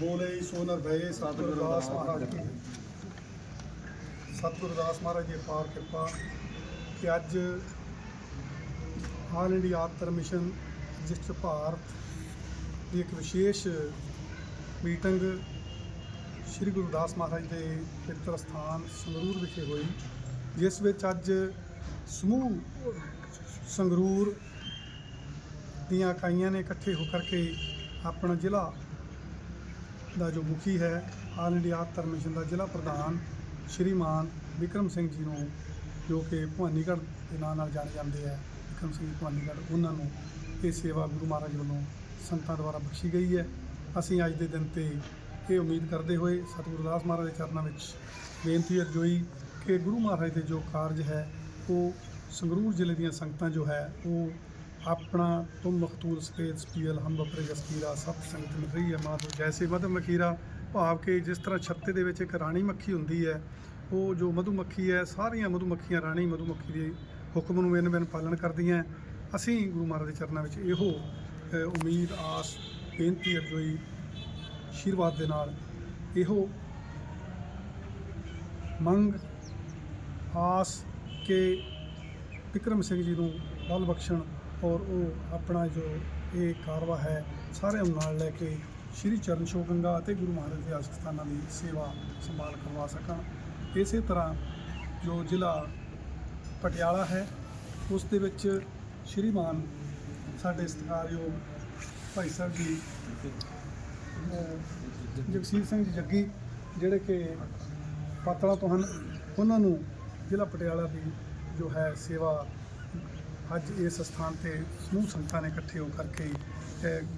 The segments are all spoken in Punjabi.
ਬੋਲੇ ਸੋਨਰ ਨਿਰਭੈ ਸਤਿਗੁਰੂ ਦਾਸ ਮਹਾਰਾਜ ਕੀ ਦਾਸ ਮਹਾਰਾਜ ਦੀ ਪਾਰ ਕਿਰਪਾ ਕਿ ਅੱਜ ਆਲ ਇੰਡੀਆ ਆਤਰ ਮਿਸ਼ਨ, ਜਿਸ ਚ ਭਾਰਤ ਦੀ ਇੱਕ ਵਿਸ਼ੇਸ਼ ਮੀਟਿੰਗ ਸ੍ਰੀ ਗੁਰੂ ਦਾਸ ਮਹਾਰਾਜ ਦੇ ਪਵਿੱਤਰ ਸਥਾਨ ਸੰਗਰੂਰ ਵਿਖੇ ਹੋਈ, ਜਿਸ ਵਿੱਚ ਅੱਜ ਸਮੂਹ ਸੰਗਰੂਰ ਦੀਆਂ ਇਕਾਈਆਂ ਨੇ ਇਕੱਠੇ ਹੋ ਕਰਕੇ ਆਪਣਾ ਜ਼ਿਲ੍ਹਾ ਦਾ ਜੋ ਮੁਖੀ ਹੈ, ਆਲ ਇੰਡੀਆ ਆਤਰ ਮਿਸ਼ਨ ਦਾ ਜ਼ਿਲ੍ਹਾ ਪ੍ਰਧਾਨ ਸ਼੍ਰੀਮਾਨ ਵਿਕਰਮ ਸਿੰਘ ਜੀ ਨੂੰ, ਜੋ ਕਿ ਭਵਾਨੀਗੜ੍ਹ ਦੇ ਨਾਂ ਨਾਲ ਜਾਣੇ ਜਾਂਦੇ ਹੈ ਵਿਕਰਮ ਸਿੰਘ ਭਵਾਨੀਗੜ੍ਹ, ਉਹਨਾਂ ਨੂੰ ਇਹ ਸੇਵਾ ਗੁਰੂ ਮਹਾਰਾਜ ਵੱਲੋਂ ਸੰਤਾਂ ਦੁਆਰਾ ਬਖਸ਼ੀ ਗਈ ਹੈ। ਅਸੀਂ ਅੱਜ ਦੇ ਦਿਨ ਤੇ ਇਹ ਉਮੀਦ ਕਰਦੇ ਹੋਏ ਸਤਿਗੁਰੂ ਦਾਸ ਮਹਾਰਾਜ ਦੇ ਚਰਨਾਂ ਵਿੱਚ ਬੇਨਤੀ ਅਰਜ਼ੋਈ ਕਿ ਗੁਰੂ ਮਹਾਰਾਜ ਦੇ ਜੋ ਕਾਰਜ ਹੈ, ਉਹ ਸੰਗਰੂਰ ਜ਼ਿਲ੍ਹੇ ਦੀਆਂ ਸੰਗਤਾਂ ਜੋ ਹੈ, ਉਹ ਆਪਣਾ ਤੁਮ ਮਖਤੂਲ ਸਪੇਦ ਸਪੀਲ ਹਮ ਬਪਰੇ ਜਸਕੀਰਾ ਸਤ ਸੰਗਤ ਮਿਟਰੀ ਹੈ ਮਾਧੋ ਜੈਸੇ ਮਧੂ ਮਖੀਰਾ। ਭਾਵ ਕਿ ਜਿਸ ਤਰ੍ਹਾਂ ਛੱਤੇ ਦੇ ਵਿੱਚ ਇੱਕ ਰਾਣੀ ਮੱਖੀ ਹੁੰਦੀ ਹੈ, ਉਹ ਜੋ ਮਧੂ ਮੱਖੀ ਹੈ, ਸਾਰੀਆਂ ਮਧੂ ਮੱਖੀਆਂ ਰਾਣੀ ਮਧੂ ਮੱਖੀ ਦੇ ਹੁਕਮ ਨੂੰ ਬਿਨ ਬਿਨ ਪਾਲਣ ਕਰਦੀਆਂ ਅਸੀਂ ਗੁਰੂ ਮਹਾਰਾਜ ਦੇ ਚਰਨਾਂ ਵਿੱਚ ਇਹੋ ਉਮੀਦ, ਆਸ, ਬੇਨਤੀ ਅਰਜ਼ੋਈ ਆਸ਼ੀਰਵਾਦ ਦੇ ਨਾਲ ਇਹੋ ਮੰਗ, ਆਸ ਕਿ ਵਿਕਰਮ ਸਿੰਘ ਜੀ ਨੂੰ ਬਲ ਬਖਸ਼ਣ ਔਰ ਉਹ ਆਪਣਾ ਜੋ ਇਹ ਕਾਰਵਾ ਹੈ, ਸਾਰਿਆਂ ਨੂੰ ਨਾਲ ਲੈ ਕੇ ਸ਼੍ਰੀ ਚਰਨ ਛੋਹ ਗੰਗਾ ਅਤੇ ਗੁਰੂ ਮਹਾਰਾਜ ਦੇ ਆਸਥ ਸਥਾਨਾਂ ਦੀ ਸੇਵਾ ਸੰਭਾਲ ਕਰਵਾ ਸਕਣ ਇਸੇ ਤਰ੍ਹਾਂ ਜੋ ਜ਼ਿਲ੍ਹਾ ਪਟਿਆਲਾ ਹੈ, ਉਸ ਦੇ ਵਿੱਚ ਸ਼੍ਰੀਮਾਨ ਸਾਡੇ ਸਤਿਕਾਰਯੋਗ ਭਾਈ ਸਾਹਿਬ ਜੀ ਜਗਸੀਰ ਸਿੰਘ ਜੀ ਜੱਗੀ, ਜਿਹੜੇ ਕਿ ਪਾਤੜਾ ਤੋਂ ਹਨ, ਉਹਨਾਂ ਨੂੰ ਜ਼ਿਲ੍ਹਾ ਪਟਿਆਲਾ ਦੀ ਜੋ ਹੈ ਸੇਵਾ ਅੱਜ ਇਸ ਸਥਾਨ ਤੇ ਸਮੂਹ ਸੰਗਤਾਂ ਨੇ ਇਕੱਠੇ ਹੋ ਕਰਕੇ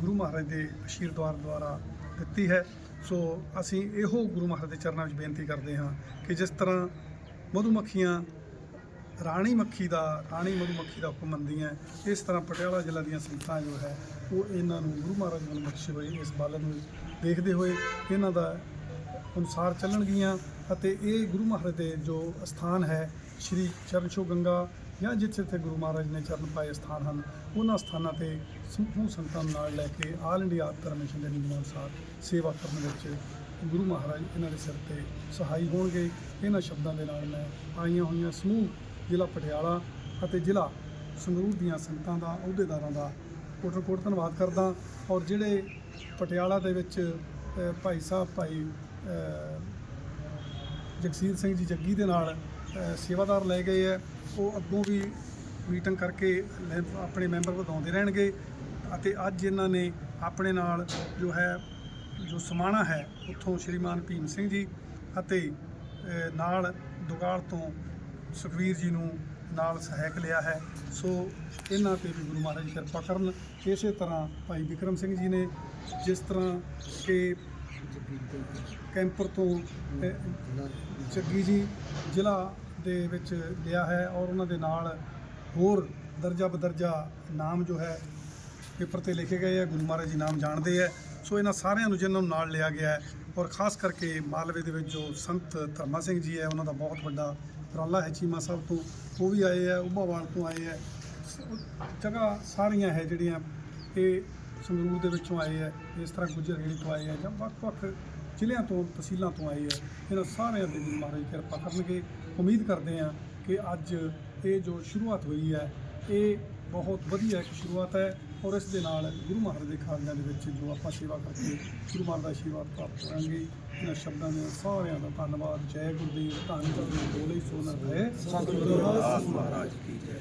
ਗੁਰੂ ਮਹਾਰਾਜ ਦੇ ਅਸ਼ੀਰਵਾਦ ਦੁਆਰਾ ਦਿੱਤੀ ਹੈ। ਸੋ ਅਸੀਂ ਇਹੋ ਗੁਰੂ ਮਹਾਰਾਜ ਦੇ ਚਰਨਾਂ ਵਿੱਚ ਬੇਨਤੀ ਕਰਦੇ ਹਾਂ ਕਿ ਜਿਸ ਤਰ੍ਹਾਂ ਮਧੂਮੱਖੀਆਂ ਰਾਣੀ ਮੱਖੀ ਦਾ, ਰਾਣੀ ਮਧੂਮੱਖੀ ਦਾ ਹੁਕਮ ਮੰਨਦੀਆਂ ਇਸ ਤਰ੍ਹਾਂ ਪਟਿਆਲਾ ਜ਼ਿਲ੍ਹਾ ਦੀਆਂ ਸੰਗਤਾਂ ਜੋ ਹੈ, ਉਹ ਇਹਨਾਂ ਨੂੰ ਗੁਰੂ ਮਹਾਰਾਜ ਵੱਲੋਂ ਬਖਸ਼ੇ ਹੋਏ, ਇਸ ਬਲ ਨੂੰ ਦੇਖਦੇ ਹੋਏ ਇਹਨਾਂ ਦਾ ਅਨੁਸਾਰ ਚੱਲਣਗੀਆਂ ਅਤੇ ਇਹ ਗੁਰੂ ਮਹਾਰਾਜ ਦੇ ਜੋ ਸਥਾਨ ਹੈ, ਸ਼੍ਰੀ ਚਰਨਛੋ ਗੰਗਾ ਜਾਂ ਜਿੱਥੇ ਜਿੱਥੇ ਗੁਰੂ ਮਹਾਰਾਜ ਨੇ ਚਰਨ ਪਾਏ ਸਥਾਨ ਹਨ, ਉਹਨਾਂ ਸਥਾਨਾਂ ਤੇ ਸਮੂਹ ਸੰਗਤਾਂ ਨੂੰ ਨਾਲ ਲੈ ਕੇ ਆਲ ਇੰਡੀਆ ਆਤਰ ਮਿਸ਼ਨ ਦੇ ਨਿਯਮਾਂ ਅਨੁਸਾਰ ਸੇਵਾ ਕਰਨ ਵਿੱਚ ਗੁਰੂ ਮਹਾਰਾਜ ਇਹਨਾਂ ਦੇ ਸਿਰ ਤੇ ਸਹਾਈ ਹੋਣਗੇ। ਇਹਨਾਂ ਸ਼ਬਦਾਂ ਦੇ ਨਾਲ ਮੈਂ ਆਈਆਂ ਹੋਈਆਂ ਸਮੂਹ, ਜ਼ਿਲ੍ਹਾ ਪਟਿਆਲਾ ਅਤੇ ਜ਼ਿਲ੍ਹਾ ਸੰਗਰੂਰ ਦੀਆਂ ਸੰਗਤਾਂ ਦਾ, ਅਹੁਦੇਦਾਰਾਂ ਦਾ ਕੋਟਰ ਕੋਟ ਧੰਨਵਾਦ ਕਰਦਾ। ਔਰ ਜਿਹੜੇ ਪਟਿਆਲਾ ਦੇ ਵਿੱਚ ਭਾਈ ਸਾਹਿਬ, ਭਾਈ ਜਗਸੀਰ ਸਿੰਘ ਜੀ ਜੱਗੀ ਦੇ ਨਾਲ ਸੇਵਾਦਾਰ ਲੈ ਗਏ ਹੈ। ਉਹ ਅੱਗੋਂ ਵੀ ਮੀਟਿੰਗ ਕਰਕੇ ਲੈ- ਆਪਣੇ ਮੈਂਬਰ ਵਧਾਉਂਦੇ ਰਹਿਣਗੇ ਅਤੇ ਅੱਜ ਇਹਨਾਂ ਨੇ ਆਪਣੇ ਨਾਲ ਜੋ ਹੈ, ਜੋ ਸਮਾਣਾ ਹੈ, ਉੱਥੋਂ ਸ਼੍ਰੀਮਾਨ ਭੀਮ ਸਿੰਘ ਜੀ ਅਤੇ ਨਾਲ ਦੁਗਾਲ ਤੋਂ ਸੁਖਵੀਰ ਜੀ ਨੂੰ ਨਾਲ ਸਹਾਇਕ ਲਿਆ ਹੈ। ਸੋ ਇਹਨਾਂ ਤੇ ਵੀ ਗੁਰੂ ਮਹਾਰਾਜ ਕਿਰਪਾ ਕਰਨ। ਇਸੇ ਤਰ੍ਹਾਂ ਭਾਈ ਵਿਕਰਮ ਸਿੰਘ ਜੀ ਨੇ ਜਿਸ ਤਰ੍ਹਾਂ ਕਿ ਕੈਂਪਰ ਤੋਂ ਅ, ਜੱਗੀ ਜੀ ਜ਼ਿਲ੍ਹਾ ਦੇ ਵਿੱਚ ਲਿਆ ਹੈ ਔਰ ਉਹਨਾਂ ਦੇ ਨਾਲ ਹੋਰ ਦਰਜਾ ਬਦਰਜਾ ਨਾਮ ਜੋ ਹੈ ਪੇਪਰ ਤੇ ਲਿਖੇ ਗਏ ਹੈ। ਗੁਰੂ ਮਹਾਰਾਜ ਜੀ ਨਾਮ ਜਾਣਦੇ ਹੈ। ਸੋ ਇਹਨਾਂ ਸਾਰਿਆਂ ਨੂੰ ਜਿਨ੍ਹਾਂ ਨੂੰ ਨਾਲ ਲਿਆ ਗਿਆ ਹੈ ਔਰ ਖਾਸ ਕਰਕੇ ਮਾਲਵੇ ਦੇ ਵਿੱਚ ਜੋ ਸੰਤ ਧਰਮਾ ਸਿੰਘ ਜੀ ਹੈ ਉਹਨਾਂ ਦਾ ਬਹੁਤ ਵੱਡਾ ਉਪਰਾਲਾ ਹੈ। ਚੀਮਾ ਸਾਹਿਬ ਤੋਂ ਉਹ ਵੀ ਆਏ ਹੈ ਉਭਾਵਾਲ ਤੋਂ ਆਏ ਹੈ। ਜਗ੍ਹਾ ਸਾਰੀਆਂ ਹੈ ਜਿਹੜੀਆਂ ਇਹ ਸੰਗਰੂਰ ਦੇ ਵਿੱਚੋਂ ਆਏ ਹੈ, ਇਸ ਤਰ੍ਹਾਂ ਗੁੱਜਰ ਰੇੜੀ ਤੋਂ ਆਏ ਹੈ ਜਾਂ ਵੱਖ-ਵੱਖ ਜ਼ਿਲ੍ਹਿਆਂ ਤੋਂ, ਤਹਿਸੀਲਾਂ ਤੋਂ ਆਏ ਹੈ, ਇਹਨਾਂ ਸਾਰਿਆਂ ਦੇ ਗੁਰੂ ਮਹਾਰਾਜ ਕਿਰਪਾ ਕਰਨਗੇ। ਉਮੀਦ ਕਰਦੇ ਹਾਂ ਕਿ ਅੱਜ ਇਹ ਜੋ ਸ਼ੁਰੂਆਤ ਹੋਈ ਹੈ, ਇਹ ਬਹੁਤ ਵਧੀਆ ਇੱਕ ਸ਼ੁਰੂਆਤ ਹੈ ਔਰ ਇਸ ਦੇ ਨਾਲ ਗੁਰੂ ਮਹਾਰਾਜ ਦੇ ਖਾਲਸਿਆਂ ਦੇ ਵਿੱਚ ਜੋ ਆਪਾਂ ਸੇਵਾ ਕਰਕੇ ਗੁਰੂ ਮਹਾਰਾਜ ਦਾ ਆਸ਼ੀਰਵਾਦ ਪ੍ਰਾਪਤ ਕਰਾਂਗੇ, ਇਹਨਾਂ ਸ਼ਬਦਾਂ ਦੇ ਸਾਰਿਆਂ ਦਾ ਧੰਨਵਾਦ। ਜੈ ਗੁਰਦੇਵ, ਧੰਨ ਗੁਰੂ, ਬੋਲੇ ਸੋਨਾ ਹੈ ਸਤਿਗੁਰੂ ਮਹਾਰਾਜ ਕੀ ਜੈ।